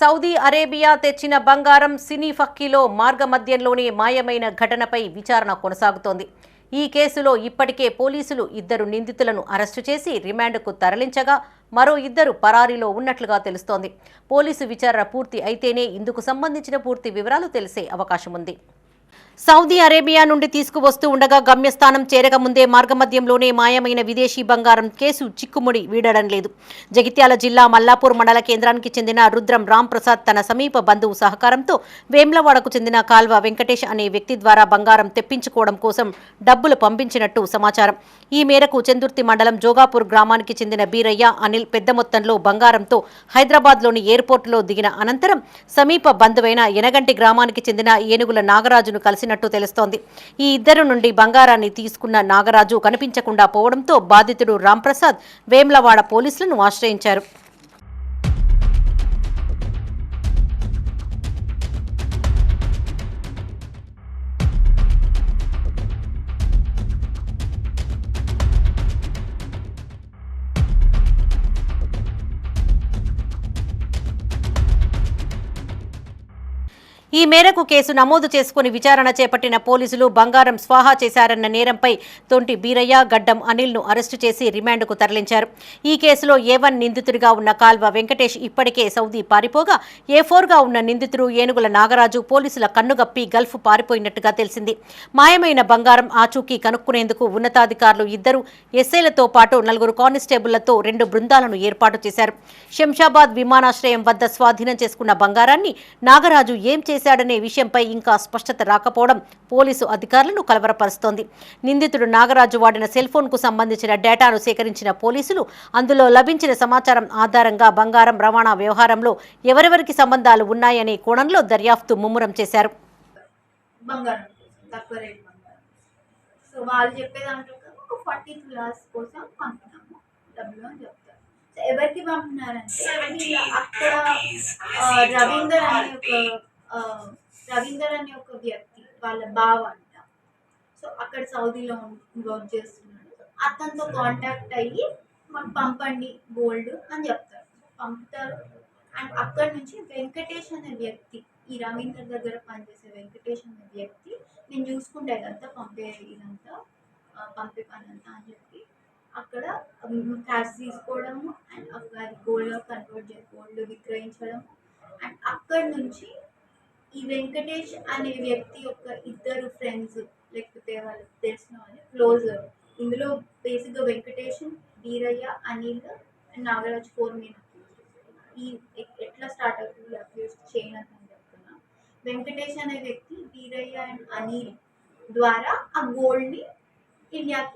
Saudi Arabia తెచ్చిన బంగారం సినీ ఫక్కీలో మార్గమధ్యంలోనే మాయమైన ఘటనపై విచారణ కొనసాగుతోంది. ఈ కేసులో ఇప్పటికే పోలీసులు ఇద్దరు నిందితులను అరెస్టు చేసి రిమాండ్కు తరలించగా మరో ఇద్దరు పరారీలో ఉన్నట్లుగా తెలుస్తోంది. పోలీసు విచారణ పూర్తి అయితేనే ఇందుకు సంబంధించిన పూర్తి వివరాలు తెలిసే అవకాశం ఉంది సౌదీ అరేబియా నుండి తీసుకువస్తూ ఉండగా గమ్యస్థానం చేరక ముందే మార్గమధ్యంలోనే మాయమైన విదేశీ బంగారం కేసు చిక్కుముడి వీడడం లేదు. జగిత్యాల జిల్లా మల్లాపూర్ మండల కేంద్రానికి చెందిన రుద్రం రామ్ ప్రసాద్ తన సమీప బంధువు సహకారంతో వేమ్లవాడకు చెందిన కాల్వ వెంకటేష్ అనే వ్యక్తి ద్వారా బంగారం తెప్పించుకోవడం కోసం డబ్బులు పంపించినట్టు సమాచారం. ఈ మేరకు చందుర్తి మండలం జోగాపూర్ గ్రామానికి చెందిన బీరయ్య అనిల్ పెద్ద మొత్తంలో బంగారంతో హైదరాబాద్లోని ఎయిర్పోర్టులో దిగిన అనంతరం సమీప బంధువైన ఎనగంటి గ్రామానికి చెందిన ఏనుగుల నాగరాజును కలిసినట్టు తెలుస్తోంది. ఈ ఇద్దరు నుండి బంగారాన్ని తీసుకున్న నాగరాజు కనిపించకుండా పోవడంతో బాధితుడు రాంప్రసాద్ వేమ్లవాడ పోలీసులను ఆశ్రయించారు. ఈ మేరకు కేసు నమోదు చేసుకుని విచారణ చేపట్టిన పోలీసులు బంగారం స్వాహా చేశారన్న నేరంపై తొంటి బీరయ్య గడ్డం అనిల్ను అరెస్టు చేసి రిమాండ్కు తరలించారు. ఈ కేసులో ఏ వన్ నిందితుడిగా ఉన్న కాల్వ వెంకటేష్ ఇప్పటికే సౌదీ పారిపోగా ఏ ఫోర్గా ఉన్న నిందితుడు ఏనుగుల నాగరాజు పోలీసుల కన్నుగప్పి గల్ఫ్ పారిపోయినట్టుగా తెలిసింది. మాయమైన బంగారం ఆచూకీ కనుక్కునేందుకు ఉన్నతాధికారులు ఇద్దరు ఎస్ఐలతో పాటు నలుగురు కానిస్టేబుళ్ళతో రెండు బృందాలను ఏర్పాటు చేశారు. శంషాబాద్ విమానాశ్రయం వద్ద స్వాధీనం చేసుకున్న బంగారాన్ని నాగరాజు ఏం చేశాడనే విషయంపై ఇంకా స్పష్టత రాకపోవడం పోలీసు అధికారులను కలవరపరుస్తోంది. నిందితుడు నాగరాజు వాడిన సెల్ ఫోన్కు సంబంధించిన డేటాను సేకరించిన పోలీసులు అందులో లభించిన సమాచారం ఆధారంగా బంగారం రవాణా వ్యవహారంలో ఎవరెవరికి సంబంధాలు ఉన్నాయనే కోణంలో దర్యాప్తు ముమ్మరం చేశారు. బంగారం కోసం తక్కువ రేట్ బంగారం. సో వాళ్ళు చెప్పే దాంట్లో ఒక ఫార్టీ క్లాస్ కోసం పంపినాము డబ్బులు అని చెప్తారు. సో ఎవరికి పంపినారంటే అక్కడ రవీందర్ అనే ఒక రవీందర్ అనే ఒక వ్యక్తి వాళ్ళ బావ అంట. సో అక్కడ సౌదీలో వర్క్ చేస్తున్నాడు. సో అతనితో కాంటాక్ట్ అయ్యి మాకు పంపండి గోల్డ్ అని చెప్తారు. పంపుతారు. అండ్ అక్కడి నుంచి వెంకటేష్ అనే వ్యక్తి ఈ రవీందర్ దగ్గర పనిచేసే వెంకటేష్ అనే వ్యక్తి నేను చూసుకుంటే ఇదంతా పంపే ఇదంతా పంపే పని అంతా అని చెప్పి అక్కడ క్యాష్ తీసుకోవడము అండ్ అక్కడ అది గోల్డ్ కన్వర్ట్ చేసి గోల్డ్ విక్రయించడం అండ్ అక్కడి నుంచి ఈ వెంకటేష్ అనే వ్యక్తి యొక్క ఇద్దరు ఫ్రెండ్స్ లేకపోతే వాళ్ళకి తెలిసిన వాళ్ళు క్లోజ్ ఇందులో బేసిక్గా వెంకటేష్ వీరయ్య అనిల్ అండ్ నాగరాజ్ ఫోర్ మీద ఈ ఎట్లా స్టార్ట్ అవుతుంది అక్యూస్ చైన్ అని చెప్తున్నా. వెంకటేష్ అనే వ్యక్తి వీరయ్య అండ్ అనిల్ ద్వారా ఆ గోల్డ్ని ఇండియాకి